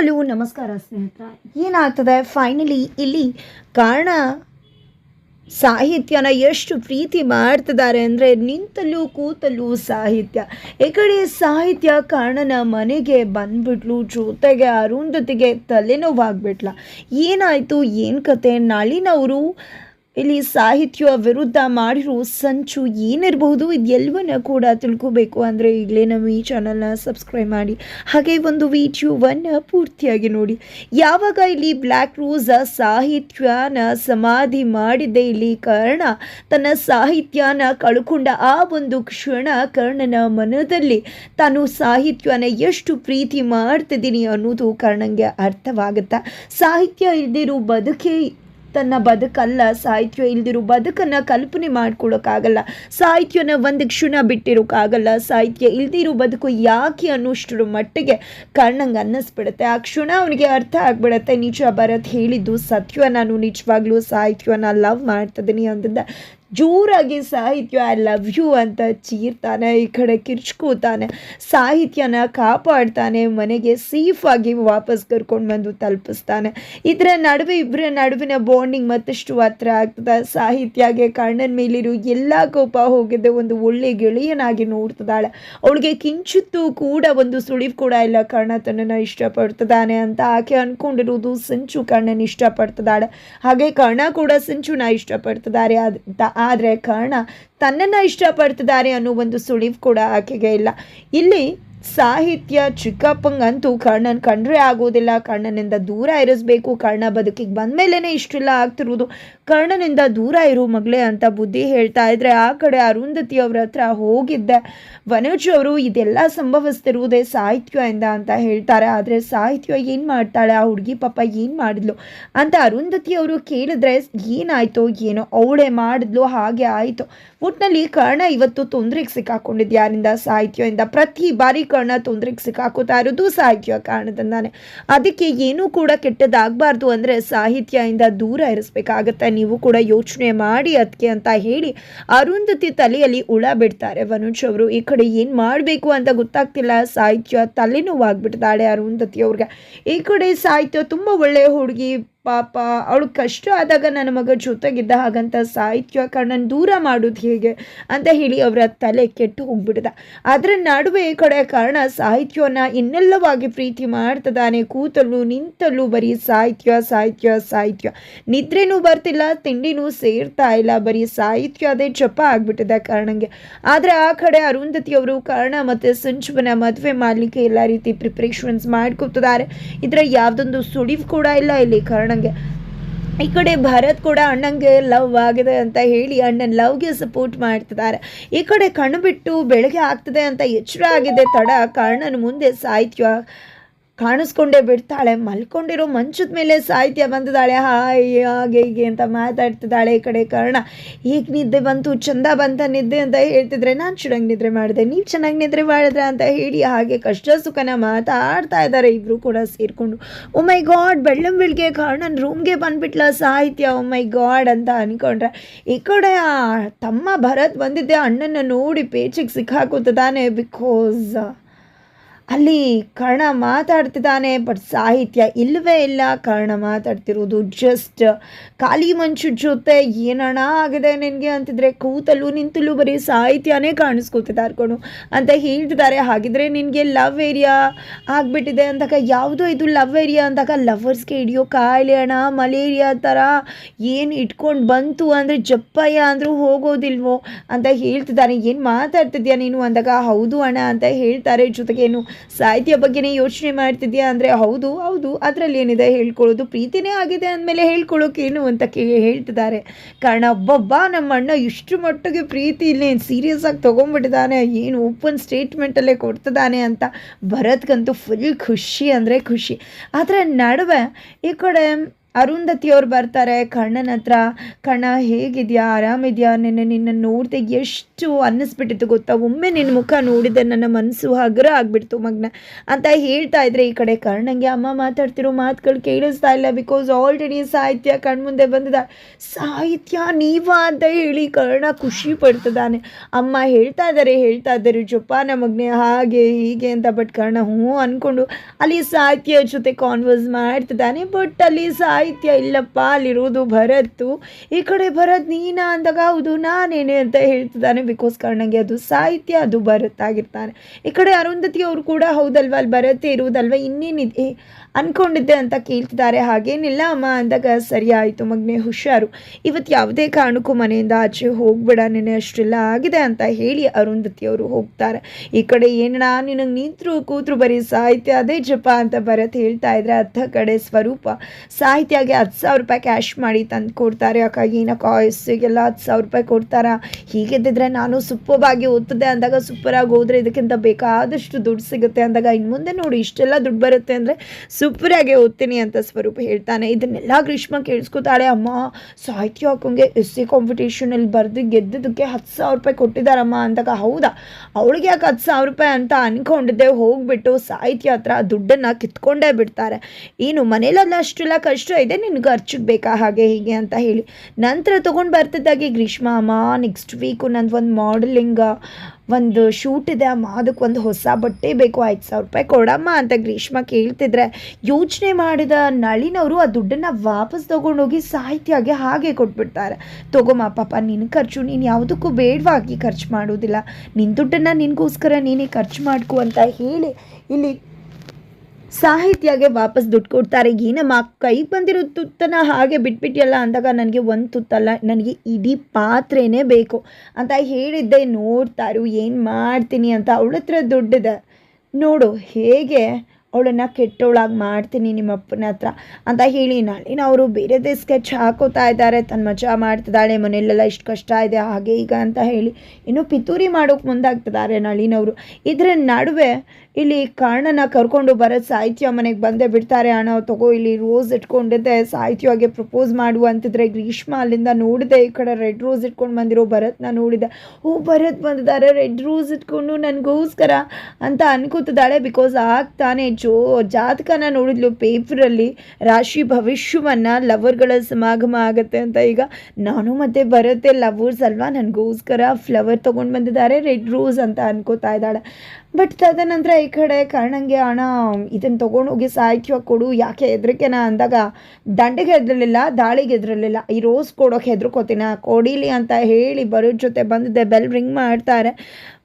Hello ನಮಸ್ಕಾರ ಸ್ನೇಹಿತರ. ಏನಾಗ್ತದೆ? ಫೈನಲಿ ಇಲ್ಲಿ ಕಾರಣ ಸಾಹಿತ್ಯನ ಎಷ್ಟು ಪ್ರೀತಿ ಮಾಡ್ತಿದ್ದಾರೆ ಅಂದರೆ ನಿಂತಲ್ಲೂ ಕೂತಲ್ಲೂ ಸಾಹಿತ್ಯ. ಈ ಸಾಹಿತ್ಯ ಕಾರಣನ ಮನೆಗೆ ಬಂದ್ಬಿಟ್ಲು, ಜೊತೆಗೆ ಅರುಂಧತಿಗೆ ತಲೆನೋವಾಗ್ಬಿಟ್ಲ. ಏನಾಯಿತು? ಏನು ಕತೆ? ನಳಿನವರು ಇಲ್ಲಿ ಸಾಹಿತ್ಯ ವಿರುದ್ಧ ಮಾಡಿರೋ ಸಂಚು ಏನಿರಬಹುದು ಇದೆಲ್ಲವನ್ನ ಕೂಡ ತಿಳ್ಕೋಬೇಕು ಅಂದರೆ ಈಗಲೇ ನಮ್ಮ ಈ ಚಾನಲ್ನ ಸಬ್ಸ್ಕ್ರೈಬ್ ಮಾಡಿ. ಹಾಗೆ ಒಂದು ವಿಡಿಯೋವನ್ನು ಪೂರ್ತಿಯಾಗಿ ನೋಡಿ. ಯಾವಾಗ ಇಲ್ಲಿ ಬ್ಲ್ಯಾಕ್ ರೋಸ್ ಸಾಹಿತ್ಯನ ಸಮಾಧಿ ಮಾಡಿದ್ದೆ ಇಲ್ಲಿ ಕರ್ಣ, ತನ್ನ ಸಾಹಿತ್ಯನ ಕಳ್ಕೊಂಡ ಆ ಒಂದು ಕ್ಷಣ ಕರ್ಣನ ಮನದಲ್ಲಿ ತಾನು ಸಾಹಿತ್ಯನ ಎಷ್ಟು ಪ್ರೀತಿ ಮಾಡ್ತಿದ್ದೀನಿ ಅನ್ನೋದು ಕರ್ಣಂಗೆ ಅರ್ಥವಾಗುತ್ತೆ. ಸಾಹಿತ್ಯ ಇಲ್ದಿರೋ ಬದುಕೇ ತನ್ನ ಬದುಕಲ್ಲ, ಸಾಹಿತ್ಯ ಇಲ್ದಿರೋ ಬದುಕನ್ನು ಕಲ್ಪನೆ ಮಾಡ್ಕೊಳಕ್ಕಾಗಲ್ಲ, ಸಾಹಿತ್ಯನ ಒಂದು ಕ್ಷಣ ಬಿಟ್ಟಿರೋಕ್ಕಾಗಲ್ಲ, ಸಾಹಿತ್ಯ ಇಲ್ದಿರೋ ಬದುಕು ಯಾಕೆ ಅನ್ನೋಷ್ಟರ ಮಟ್ಟಿಗೆ ಕಣ್ಣಂಗೆ ಅನ್ನಿಸ್ಬಿಡುತ್ತೆ. ಆ ಕ್ಷಣ ಅವನಿಗೆ ಅರ್ಥ ಆಗ್ಬಿಡುತ್ತೆ. ನಿಜ ಭರತ್ ಹೇಳಿದ್ದು ಸತ್ಯ, ನಾನು ನಿಜವಾಗ್ಲೂ ಸಾಹಿತ್ಯನ ಲವ್ ಮಾಡ್ತಿದ್ದೀನಿ ಅಂತಂದ ಜೋರಾಗಿ ಸಾಹಿತ್ಯ ಐ ಲವ್ ಯು ಅಂತ ಚೀರ್ತಾನೆ, ಈ ಕಡೆ ಕಿರ್ಚ್ಕೋತಾನೆ, ಸಾಹಿತ್ಯನ ಕಾಪಾಡ್ತಾನೆ, ಮನೆಗೆ ಸೇಫಾಗಿ ವಾಪಸ್ ಕರ್ಕೊಂಡು ಬಂದು ತಲುಪಿಸ್ತಾನೆ. ಇದರ ನಡುವೆ ಇಬ್ಬರ ನಡುವಿನ ಬಾಂಡಿಂಗ್ ಮತ್ತಷ್ಟು ಹತ್ರ ಆಗ್ತದೆ. ಸಾಹಿತ್ಯಗೆ ಕಣ್ಣನ ಮೇಲಿರೋ ಎಲ್ಲ ಕೋಪ ಹೋಗಿದ್ದೆ ಒಂದು ಒಳ್ಳೆ ಗೆಳೆಯನಾಗಿ ನೋಡ್ತದಾಳೆ ಅವಳಿಗೆ ಕಿಂಚಿತ್ತು ಕೂಡ ಒಂದು ಸುಳಿವು ಕೂಡ ಇಲ್ಲ. ಕರ್ಣ ತನ್ನನ್ನು ಇಷ್ಟಪಡ್ತಿದ್ದಾನೆ ಅಂತ ಆಕೆ ಅಂದ್ಕೊಂಡಿರೋದು ಸಂಚು ಕರ್ಣನ ಇಷ್ಟಪಡ್ತದಾಳೆ ಹಾಗೆ ಕರ್ಣ ಕೂಡ ಸಂಚುನ ಇಷ್ಟಪಡ್ತಿದ್ದಾರೆ ಅಂತ ಆದರೆ ಕರ್ಣ ತನ್ನನ್ನು ಇಷ್ಟಪಡ್ತಿದ್ದಾರೆ ಅನ್ನೋ ಒಂದು ಸುಳಿವು ಕೂಡ ಆಕೆಗೆ ಇಲ್ಲ. ಇಲ್ಲಿ ಸಾಹಿತ್ಯ ಚಿಕ್ಕಪ್ಪಂಗಂತೂ ಕರ್ಣನ್ ಕಂಡ್ರೆ ಆಗೋದಿಲ್ಲ. ಕರ್ಣನಿಂದ ದೂರ ಇರಿಸ್ಬೇಕು. ಕರ್ಣ ಬದುಕಿಗೆ ಬಂದ್ಮೇಲೆ ಇಷ್ಟೆಲ್ಲ ಆಗ್ತಿರೋದು. ಕರ್ಣನಿಂದ ದೂರ ಇರು ಮಗಳೇ ಅಂತ ಬುದ್ಧಿ ಹೇಳ್ತಾ ಇದ್ರೆ ಆ ಕಡೆ ಅರುಂಧತಿ ಅವ್ರ ಹತ್ರ ಹೋಗಿದ್ದೆ. ವನೋಜ್ ಅವರು ಇದೆಲ್ಲ ಸಂಭವಿಸ್ತಿರುವುದೇ ಸಾಹಿತ್ಯದಿಂದ ಅಂತ ಹೇಳ್ತಾರೆ. ಆದರೆ ಸಾಹಿತ್ಯ ಏನು ಮಾಡ್ತಾಳೆ? ಆ ಹುಡುಗಿ ಪಾಪ ಏನು ಮಾಡಿದ್ಲು? ಅಂತ ಅರುಂಧತಿ ಅವರು ಕೇಳಿದ್ರೆ, ಏನಾಯ್ತೋ? ಏನೋ ಅವಳೇ ಮಾಡಿದ್ಲು? ಹಾಗೆ ಆಯಿತು. ಒಟ್ಟಿನಲ್ಲಿ ಕರ್ಣ ಇವತ್ತು ತೊಂದರೆಗೆ ಸಿಕ್ಕಾಕೊಂಡಿದ್ದು ಯಾರಿಂದ? ಸಾಹಿತ್ಯದಿಂದ ಪ್ರತಿ ಬಾರಿ ಕರ್ಣ ತೊಂದರೆಗೆ ಸಿಕ್ಕಾಕೋತಾ ಇರೋದು ಸಾಹಿತ್ಯ ಕಾರಣದಿಂದಾನೆ. ಅದಕ್ಕೆ ಏನೂ ಕೂಡ ಕೆಟ್ಟದಾಗಬಾರ್ದು ಅಂದರೆ ಸಾಹಿತ್ಯದಿಂದ ದೂರ ಇರಿಸ್ಬೇಕಾಗತ್ತೆ. ನೀವು ಕೂಡ ಯೋಚನೆ ಮಾಡಿ ಅದಕ್ಕೆ ಅಂತ ಹೇಳಿ ಅರುಂಧತಿ ತಲೆಯಲ್ಲಿ ಉಳ ಬಿಡ್ತಾರೆ. ವನುಜ್ ಅವರು ಈ ಕಡೆ ಏನು ಮಾಡಬೇಕು ಅಂತ ಗೊತ್ತಾಗ್ತಿಲ್ಲ. ಸಾಹಿತ್ಯ ತಲೆನೋವಾಗ್ಬಿಡ್ತಾಳೆ ಅರುಂಧತಿ ಅವ್ರಿಗೆ. ಈ ಕಡೆ ಸಾಹಿತ್ಯ ತುಂಬ ಒಳ್ಳೆಯ ಹುಡುಗಿ ಪಾಪ, ಅವಳು ಕಷ್ಟ ಆದಾಗ ನನ್ನ ಮಗ ಜೊತೆಗಿದ್ದ ಹಾಗಂತ ಸಾಹಿತ್ಯ ಕಣ್ಣನ್ನು ದೂರ ಮಾಡೋದು ಹೇಗೆ ಅಂತ ಹೇಳಿ ಅವರ ತಲೆ ಕೆಟ್ಟು ಹೋಗ್ಬಿಡ್ದ ಅದರ ನಡುವೆ ಈ ಕಡೆ ಕಾರಣ ಸಾಹಿತ್ಯವನ್ನ ಇನ್ನೆಲ್ಲವಾಗಿ ಪ್ರೀತಿ ಮಾಡ್ತದಾನೆ ಕೂತಲು ನಿಂತಲು ಬರೀ ಸಾಹಿತ್ಯ ಸಾಹಿತ್ಯ ಸಾಹಿತ್ಯ. ನಿದ್ರೆನೂ ಬರ್ತಿಲ್ಲ, ತಿಂಡಿನೂ ಸೇರ್ತಾ ಇಲ್ಲ, ಬರೀ ಸಾಹಿತ್ಯ ಅದೇ ಜಪ ಆಗ್ಬಿಟ್ಟಿದೆ ಕಾರಣಂಗೆ ಆದರೆ ಆ ಕಡೆ ಅರುಂಧತಿ ಅವರು, ಕಾರಣ ಮತ್ತು ಸಂಜುವನ ಮದುವೆ ಮಾಡಲಿಕ್ಕೆ ಎಲ್ಲ ರೀತಿ ಪ್ರಿಪ್ರೇಷನ್ಸ್ ಮಾಡ್ಕೊತಿದ್ದಾರೆ. ಇದರ ಯಾವುದೊಂದು ಸುಳಿವು ಕೂಡ ಇಲ್ಲ ಇಲ್ಲಿ ಕಾರಣಂಗೆ ಈ ಕಡೆ ಭರತ್ ಕೂಡ ಅಣ್ಣಂಗೆ ಲವ್ ಆಗಿದೆ ಅಂತ ಹೇಳಿ ಅಣ್ಣನ ಲವ್ಗೆ ಸಪೋರ್ಟ್ ಮಾಡ್ತಿದ್ದಾರೆ. ಈ ಕಡೆ ಕಣ್ಣು ಬಿಟ್ಟು ಬೆಳಗ್ಗೆ ಆಗ್ತದೆ ಅಂತ ಎಚ್ಚರ ಆಗಿದೆ ತಡ, ಕರ್ಣನ ಮುಂದೆ ಸಾಹಿತ್ಯ ಕಾಣಿಸ್ಕೊಂಡೇ ಬಿಡ್ತಾಳೆ, ಮಲ್ಕೊಂಡಿರೋ ಮಂಚದ ಮೇಲೆ ಸಾಹಿತ್ಯ ಬಂದಿದ್ದಾಳೆ. ಹಾಯ್, ಹಾಗೆ ಹೀಗೆ ಅಂತ ಮಾತಾಡ್ತಿದ್ದಾಳೆ ಈ ಕಡೆ ಕರ್ಣ. ಈಗ ನಿದ್ದೆ ಬಂತು, ಚಂದ ಬಂತ ನಿದ್ದೆ ಅಂತ ಹೇಳ್ತಿದ್ರೆ, ನಾನು ಚೆನ್ನಾಗಿ ನಿದ್ರೆ ಮಾಡಿದೆ, ನೀವು ಚೆನ್ನಾಗಿ ನಿದ್ರೆ ಮಾಡಿದ್ರೆ ಅಂತ ಹೇಳಿ ಹಾಗೆ ಕಷ್ಟ ಸುಖನ ಮಾತಾಡ್ತಾ ಇದ್ದಾರೆ ಇಬ್ಬರು ಕೂಡ ಸೇರಿಕೊಂಡು. ಓ ಮೈ ಗಾಡ್ ಬೆಳ್ಳಂ ಬೆಳಿಗ್ಗೆ ಕರ್ಣನ್ ರೂಮ್ಗೆ ಬಂದ್ಬಿಟ್ಲ ಸಾಹಿತ್ಯ ಓ ಮೈ ಗಾಡ್ ಅಂತ ಅನ್ಕೊಂಡ್ರೆ. ಈ ಕಡೆ ತಮ್ಮ ಭರತ್ ಬಂದಿದ್ದೆ ಅಣ್ಣನ ನೋಡಿ ಪೇಚಿಗೆ ಸಿಕ್ಕಾಕೋತದಾನೆ ಬಿಕಾಸ್ ಅಲ್ಲಿ ಕರ್ಣ ಮಾತಾಡ್ತಿದ್ದಾನೆ ಬಟ್ ಸಾಹಿತ್ಯ ಇಲ್ಲವೇ ಇಲ್ಲ. ಕರ್ಣ ಮಾತಾಡ್ತಿರೋದು ಜಸ್ಟ್ ಖಾಲಿ ಮಂಚು ಜೊತೆ ಏನಣ ಆಗಿದೆ ನಿನಗೆ? ಅಂತಿದ್ರೆ, ಕೂತಲ್ಲೂ ನಿಂತಲ್ಲೂ ಬರೀ ಸಾಹಿತ್ಯನೇ ಕಾಣಿಸ್ಕೋತಿದ್ದ ಅರ್ಕೊಂಡು ಅಂತ ಹೇಳ್ತಿದ್ದಾರೆ. ಹಾಗಿದ್ರೆ ನಿನಗೆ ಲವ್ ಏರಿಯಾ ಆಗಿಬಿಟ್ಟಿದೆ ಅಂದಾಗ, ಯಾವುದೋ ಇದು ಲವ್ ಏರಿಯಾ ಅಂದಾಗ ಲವರ್ಸ್ಗೆ ಹಿಡಿಯೋ ಕಾಯಿಲೆ ಅಣ್ಣ ಮಲೇರಿಯಾ ಥರ ಏನು ಇಟ್ಕೊಂಡು ಬಂತು ಅಂದರೆ ಜಪ್ಪಯ್ಯ ಅಂದರೂ ಹೋಗೋದಿಲ್ವೋ? ಅಂತ ಹೇಳ್ತಿದ್ದಾನೆ. ಏನು ಮಾತಾಡ್ತಿದ್ಯಾ ನೀನು? ಅಂದಾಗ, ಹೌದು ಅಣ್ಣ, ಅಂತ ಹೇಳ್ತಾರೆ. ಜೊತೆಗೆ ಏನು ಸಾಹಿತ್ಯ ಬಗ್ಗೆನೇ ಯೋಚನೆ ಮಾಡ್ತಿದ್ಯಾ? ಅಂದರೆ ಹೌದು ಹೌದು, ಅದರಲ್ಲಿ ಏನಿದೆ? ಹೇಳ್ಕೊಳ್ಳೋದು ಪ್ರೀತಿನೇ ಆಗಿದೆ ಅಂದಮೇಲೆ ಹೇಳ್ಕೊಳ್ಳೋಕೇನು ಅಂತ ಕೇ, ಹೇಳ್ತಿದ್ದಾರೆ. ಕಾರಣ ಒಬ್ಬೊಬ್ಬ ನಮ್ಮ ಅಣ್ಣ ಇಷ್ಟು ಮಟ್ಟಿಗೆ ಪ್ರೀತಿ ಇಲ್ಲಿ ಸೀರಿಯಸ್ ಆಗಿ ತೊಗೊಂಡ್ಬಿಟ್ಟಿದ್ದಾನೆ, ಏನು ಓಪನ್ ಸ್ಟೇಟ್ಮೆಂಟಲ್ಲೇ ಕೊಡ್ತಿದ್ದಾನೆ ಅಂತ ಭರತ್ಗಂತೂ ಫುಲ್ ಖುಷಿ ಅಂದರೆ ಖುಷಿ. ಆದರೆ ನಡುವೆ ಈ ಕಡೆ ಅರುಂಧತಿಯವ್ರು ಬರ್ತಾರೆ ಕಣ್ಣನ ಹತ್ರ ಕಣ್ಣ, ಹೇಗಿದೆಯಾ? ಆರಾಮಿದೆಯಾ? ನಿನ್ನೆ ನಿನ್ನ ನೋಡಿದೆ ಎಷ್ಟು ಎಷ್ಟು ಅನ್ನಿಸ್ಬಿಟ್ಟಿತ್ತು ಗೊತ್ತಾ? ಒಮ್ಮೆ ನಿನ್ನ ಮುಖ ನೋಡಿದೆ ನನ್ನ ಮನಸ್ಸು ಹಗುರ ಆಗ್ಬಿಡ್ತು ಮಗ್ನ. ಅಂತ ಹೇಳ್ತಾ ಇದ್ರೆ ಈ ಕಡೆ ಕರ್ಣಂಗೆ ಅಮ್ಮ ಮಾತಾಡ್ತಿರೋ ಮಾತುಗಳು ಕೇಳಿಸ್ತಾ ಇಲ್ಲ ಬಿಕಾಸ್ ಆಲ್ರೆಡಿ ಸಾಹಿತ್ಯ ಕಣ್ಮುಂದೆ ಬಂದಿದೆ. ಸಾಹಿತ್ಯ ನೀವಾ ಅಂತ ಹೇಳಿ ಕರ್ಣ ಖುಷಿ ಪಡ್ತದಾನೆ ಅಮ್ಮ ಹೇಳ್ತಾ ಇದ್ದಾರೆ ಹೇಳ್ತಾ ಇದ್ದಾರೆ ಜೋಪಾನ ಮಗ್ನೆ ಹಾಗೆ ಹೀಗೆ ಅಂತ ಬಟ್ ಕರ್ಣ ಹ್ಞೂ ಅಂದ್ಕೊಂಡು ಅಲ್ಲಿ ಸಾಹಿತ್ಯ ಜೊತೆ ಕಾನ್ವರ್ಸ್ ಮಾಡ್ತಿದ್ದಾನೆ. ಬಟ್ ಅಲ್ಲಿ ಸಾಹಿತ್ಯ ಇಲ್ಲಪ್ಪ, ಅಲ್ಲಿರೋದು ಭರತ್ತು ಈ ಕಡೆ ಭರತ್ ನೀನಾ ಅಂದಾಗ ಹೌದು, ನಾನೇನೆ ಅಂತ ಹೇಳ್ತಿದ್ದಾನೆ. ಬಿಕಾಸ್ ನನಗೆ ಅದು ಸಾಹಿತ್ಯ, ಅದು ಭರತ್ ಆಗಿರ್ತಾನೆ ಈ ಕಡೆ ಅರುಂಧತಿ ಅವರು ಕೂಡ ಹೌದಲ್ವಾ, ಅಲ್ಲಿ ಭರತ್ ಇರುವುದಲ್ವ, ಇನ್ನೇನಿದೆ ಅನ್ಕೊಂಡಿದ್ದೆ ಅಂತ ಕೇಳ್ತಿದ್ದಾರೆ. ಹಾಗೇನಿಲ್ಲ, ಅಮ್ಮ, ಅಂದಾಗ ಸರಿ ಆಯಿತು ಮಗನೇ, ಹುಷಾರು. ಇವತ್ತು ಯಾವುದೇ ಕಾರಣಕ್ಕೂ ಮನೆಯಿಂದ ಆಚೆ ಹೋಗ್ಬೇಡ ನೆನೆ ಅಷ್ಟೆಲ್ಲ ಆಗಿದೆ ಅಂತ ಹೇಳಿ ಅರುಂಧತಿ ಅವರು ಹೋಗ್ತಾರೆ. ಈ ಕಡೆ ಏನಣ್ಣ ನಿನಗೆ ನಿಂತರು, ಕೂತರು ಬರೀ ಸಾಹಿತ್ಯ, ಅದೇ ಜಪ ಅಂತ ಬರತ್ ಹೇಳ್ತಾ ಇದ್ರೆ ಅರ್ಧ ಕಡೆ ಸ್ವರೂಪ. ಸಾಹಿತ್ಯಗೆ ಹತ್ತು ಸಾವಿರ ರೂಪಾಯಿ ಕ್ಯಾಶ್ ಮಾಡಿ ತಂದು ಕೊಡ್ತಾರೆ. ಅಕ್ಕ ಏನ ಆಯಸ್ಸಿಗೆಲ್ಲ ಹತ್ತು ಸಾವಿರ ರೂಪಾಯಿ ಕೊಡ್ತಾರಾ? ಹೀಗಿದ್ದಿದ್ರೆ ನಾನು ಸುಪ್ಪವಾಗಿ ಓದ್ತದೆ ಅಂದಾಗ ಸೂಪರಾಗಿ ಹೋದರೆ ಇದಕ್ಕಿಂತ ಬೇಕಾದಷ್ಟು ದುಡ್ಡು ಸಿಗುತ್ತೆ ಅಂದಾಗ ಇನ್ನು ಮುಂದೆ ನೋಡಿ ಇಷ್ಟೆಲ್ಲ ದುಡ್ಡು ಬರುತ್ತೆ ಅಂದರೆ ಸೂಪರಾಗಿ ಓದ್ತೀನಿ ಅಂತ ಸ್ವರೂಪ ಹೇಳ್ತಾನೆ. ಇದನ್ನೆಲ್ಲ ಗ್ರೀಷ್ಮ ಕೇಳಿಸ್ಕೊತಾಳೆ. ಅಮ್ಮ, ಸಾಹಿತ್ಯ ಹಾಕೋಂಗೆ ಎಸ್ ಸಿ ಕಾಂಪಿಟೇಷನಲ್ಲಿ ಬರೆದು ಗೆದ್ದಿದ್ದಕ್ಕೆ ಹತ್ತು ಸಾವಿರ ರೂಪಾಯಿ ಕೊಟ್ಟಿದ್ದಾರಮ್ಮ ಅಂದಾಗ ಹೌದಾ? ಅವಳಿಗೆ ಯಾಕೆ ಹತ್ತು ಸಾವಿರ ರೂಪಾಯಿ ಅಂತ ಅಂದ್ಕೊಂಡಿದ್ದೆ ಹೋಗ್ಬಿಟ್ಟು ಸಾಹಿತ್ಯ ಹತ್ರ ದುಡ್ಡನ್ನು ಕಿತ್ಕೊಂಡೇ ಬಿಡ್ತಾರೆ. ಏನು ಮನೇಲೆಲ್ಲ ಅಷ್ಟೆಲ್ಲ ಕಷ್ಟ ಇದೆ? ನಿನಗೆ ಖರ್ಚಿಗೆ ಬೇಕಾ ಹಾಗೆ ಹೀಗೆ ಅಂತ ಹೇಳಿ. ನಂತರ ತೊಗೊಂಡು ಬರ್ತಿದ್ದಾಗಿ ಗ್ರೀಷ್ಮ, ಅಮ್ಮ ನೆಕ್ಸ್ಟ್ ವೀಕು ನಂದು ಒಂದು ಮಾಡಲಿಂಗ್ ಒಂದು ಶೂಟ್ ಇದೆ ಅಮ್ಮ ಅದಕ್ಕೆ ಒಂದು ಹೊಸ ಬಟ್ಟೆ ಬೇಕು, ಐದು ಸಾವಿರ ರೂಪಾಯಿ ಕೊಡಮ್ಮ ಅಂತ ಗ್ರೀಷ್ಮ ಕೇಳ್ತಿದ್ರೆ. ಯೋಚನೆ ಮಾಡಿದ ನಳಿನವರು ಆ ದುಡ್ಡನ್ನು ವಾಪಸ್ ತೊಗೊಂಡೋಗಿ ಸಾಹಿತ್ಯಗೆ ಹಾಗೆ ಕೊಟ್ಬಿಡ್ತಾರೆ. ತಗೊಮ್ಮ ಪಾಪ ನಿನ್ನ ಖರ್ಚು, ನೀನು ಯಾವುದಕ್ಕೂ ಬೇಡವಾಗಿ ಖರ್ಚು ಮಾಡೋದಿಲ್ಲ. ನಿನ್ನ ದುಡ್ಡನ್ನು ನಿನಗೋಸ್ಕರ ನೀನೇ ಖರ್ಚು ಮಾಡ್ಕೊ ಅಂತ ಹೇಳಿ ಇಲ್ಲಿ ಸಾಹಿತ್ಯಗೆ ವಾಪಸ್ ದುಡ್ಡು ಕೊಡ್ತಾರೆ. ಏನಮ್ಮ ಕೈಗೆ ಬಂದಿರೋ ತುತ್ತನ ಹಾಗೆ ಬಿಟ್ಬಿಟ್ಟಿಯಲ್ಲ ಅಂದಾಗ ನನಗೆ ಒಂದು ತುತ್ತಲ್ಲ, ನನಗೆ ಇಡೀ ಪಾತ್ರೆನೇ ಬೇಕು. ಅಂತ ಹೇಳಿದ್ದೆ, ನೋಡ್ತಾರು, ಏನು ಮಾಡ್ತೀನಿ ಅಂತ. ಅವಳ ಹತ್ರ ದುಡ್ಡಿದೆ. ನೋಡು, ಹೇಗೆ ಅವಳನ್ನು ಕೆಟ್ಟವಳಾಗಿ ಮಾಡ್ತೀನಿ ನಿಮ್ಮ ಅಪ್ಪನ ಹತ್ರ ಅಂತ ಹೇಳಿ ನಾಳಿನ ಅವರು ಬೇರೆದೇ ಸ್ಕೆಚ್ ಹಾಕೋತಾ ಇದ್ದಾರೆ. ತನ್ನ ಮಜಾ ಮಾಡ್ತಿದ್ದಾಳೆ, ಮನೆಯಲ್ಲೆಲ್ಲ ಇಷ್ಟು ಕಷ್ಟ ಇದೆ, ಹಾಗೆ ಈಗ ಅಂತ ಹೇಳಿ ಇನ್ನೂ ಪಿತೂರಿ ಮಾಡೋಕೆ ಮುಂದಾಗ್ತಿದ್ದಾರೆ ನಳಿನವರು ಇದರ ನಡುವೆ ಇಲ್ಲಿ ಕಾರಣನ ಕರ್ಕೊಂಡು ಬರೋದು ಸಾಹಿತ್ಯ ಮನೆಗೆ ಬಂದೇ ಬಿಡ್ತಾರೆ. ಹಣ ತಗೋ, ಇಲ್ಲಿ ರೋಸ್ ಇಟ್ಕೊಂಡಿದ್ದೆ, ಸಾಹಿತ್ಯವಾಗಿ ಪ್ರಪೋಸ್ ಮಾಡು ಅಂತಿದ್ರೆ ಗ್ರೀಷ್ಮ ಅಲ್ಲಿಂದ ನೋಡಿದೆ. ಈ ಕಡೆ ರೆಡ್ ರೋಸ್ ಇಟ್ಕೊಂಡು ಬಂದಿರೋ ಭರತ್ನ ನೋಡಿದೆ. ಓ, ಭರತ್ ಬಂದಿದ್ದಾರೆ ರೆಡ್ ರೋಸ್ ಇಟ್ಕೊಂಡು ನನಗೋಸ್ಕರ ಅಂತ ಅನ್ಕೋತಿದ್ದಾಳೆ ಬಿಕಾಸ್ ಆಗ್ತಾನೆ ಜೋ, ಜಾತಕನ ನೋಡಿದ್ಲು, ಪೇಪರಲ್ಲಿ ರಾಶಿ ಭವಿಷ್ಯವನ್ನು ಲವರ್ಗಳ ಸಮಾಗಮ ಆಗುತ್ತೆ ಅಂತ. ಈಗ ನಾನು ಮತ್ತೆ ಬರುತ್ತೆ, ಲವರ್ಸ್ ಅಲ್ವಾ? ನನಗೋಸ್ಕರ ಫ್ಲವರ್ ತೊಗೊಂಡು ಬಂದಿದ್ದಾರೆ, ರೆಡ್ ರೋಸ್ ಅಂತ ಅನ್ಕೋತಾ ಇದ್ದಾಳೆ. ಬಟ್ ತದನಂತರ ಈ ಕಡೆ ಕರ್ಣಂಗೆ ಹಣ ಇದನ್ನು ತೊಗೊಂಡೋಗಿ ಸಾಹಿತ್ಯ ಕೊಡು, ಯಾಕೆ ಹೆದರಿಕೆನ ಅಂದಾಗ, ದಂಡೆಗೆ ಹೆದರಲಿಲ್ಲ, ದಾಳಿಗೆ ಹೆದರಲಿಲ್ಲ. ಈ ರೋಸ್ ಕೊಡೋಕೆ ಹೆದರ್ಕೋತೀನ? ಕೊಡಿಲಿ ಅಂತ ಹೇಳಿ ಬರೋ ಜೊತೆ ಬಂದಿದ್ದೆ, ಬೆಲ್ ರಿಂಗ್ ಮಾಡ್ತಾರೆ.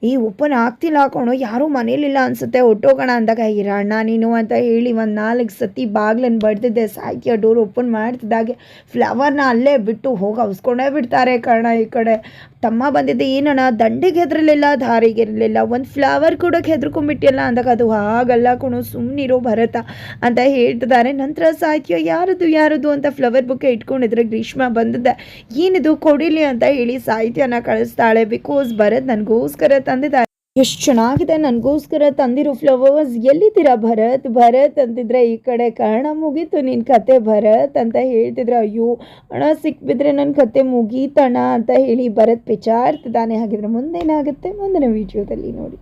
ಈ ಓಪನ್ ಆಗ್ತಿಲ್ಲ ಹಾಕೊಂಡು ಯಾರೂ ಮನೇಲಿಲ್ಲ ಅನ್ಸುತ್ತೆ ಹೊಟ್ಟೋಗೋಣ ಅಂದಾಗ, ಇರಣ್ಣ ನೀನು ಅಂತ ಹೇಳಿ ಒಂದು ನಾಲ್ಕು ಸತಿ ಬಾಗ್ಲನ್ನು ಬಡ್ದಿದ್ದೆ. ಸಾಹಿತ್ಯ ಡೋರ್ ಓಪನ್ ಮಾಡ್ತಿದ್ದಾಗೆ. ಫ್ಲವರ್ನ ಅಲ್ಲೇ ಬಿಟ್ಟು ಹೋಗಿ ಅವಸ್ಕೊಂಡೇ ಬಿಡ್ತಾರೆ ಕಣ ಈ ಕಡೆ. ತಮ್ಮ ಬಂದಿದ್ದೆ ಏನಣ್ಣ? ದಂಡೆಗೆ ಹೆದರಲಿಲ್ಲ, ದಾರಿಗೆ ಇರಲಿಲ್ಲ. ಒಂದು ಫ್ಲವರ್ ಕೂಡ ಹೆದರ್ಕೊಂಡ್ಬಿಟ್ಟಿಯಲ್ಲ ಅಂದಾಗ ಅದು ಹಾಗಲ್ಲ ಕೊಣು ಸುಮ್ಮನಿರೋ ಭರತ ಅಂತ ಹೇಳ್ತಿದ್ದಾರೆ. ನಂತರ ಸಾಹಿತ್ಯ ಯಾರದು ಯಾರದು ಅಂತ ಫ್ಲವರ್ ಬುಕ್ಕೆ ಇಟ್ಕೊಂಡಿದ್ರೆ ಗ್ರೀಷ್ಮ ಬಂದಿದ್ದೆ. ಏನಿದು ಕೊಡಿಲಿ ಅಂತ ಹೇಳಿ ಸಾಹಿತ್ಯನ ಕಳಿಸ್ತಾಳೆ. ಬಿಕಾಸ್ ಭರತ್ ನನಗೋಸ್ಕರ ತಂದಿದ್ದಾರೆ. ಎಷ್ಟು ಚೆನ್ನಾಗಿದೆ. ನನಗೋಸ್ಕರ ತಂದಿರೋ ಫ್ಲವರ್ಸ್ ಎಲ್ಲಿದ್ದೀರಾ ಭರತ್? ಭರತ್ ಅಂತಿದ್ರೆ ಈ ಕಡೆ ಕಾರಣ ಮುಗೀತು ನಿನ್ನ ಕತೆ ಭರತ್ ಅಂತ ಹೇಳ್ತಿದ್ರೆ. ಅಯ್ಯೋ, ಹಣ ಸಿಕ್ಬಿದ್ರೆ ನನ್ನ ಕತೆ ಮುಗೀತಣ ಅಂತ ಹೇಳಿ ಭರತ್ ಪೆಚಾಡ್ತಿದ್ದಾನೆ ಹಾಗಿದ್ರೆ ಮುಂದೇನಾಗುತ್ತೆ? ಮುಂದಿನ ವಿಡಿಯೋದಲ್ಲಿ ನೋಡಿ.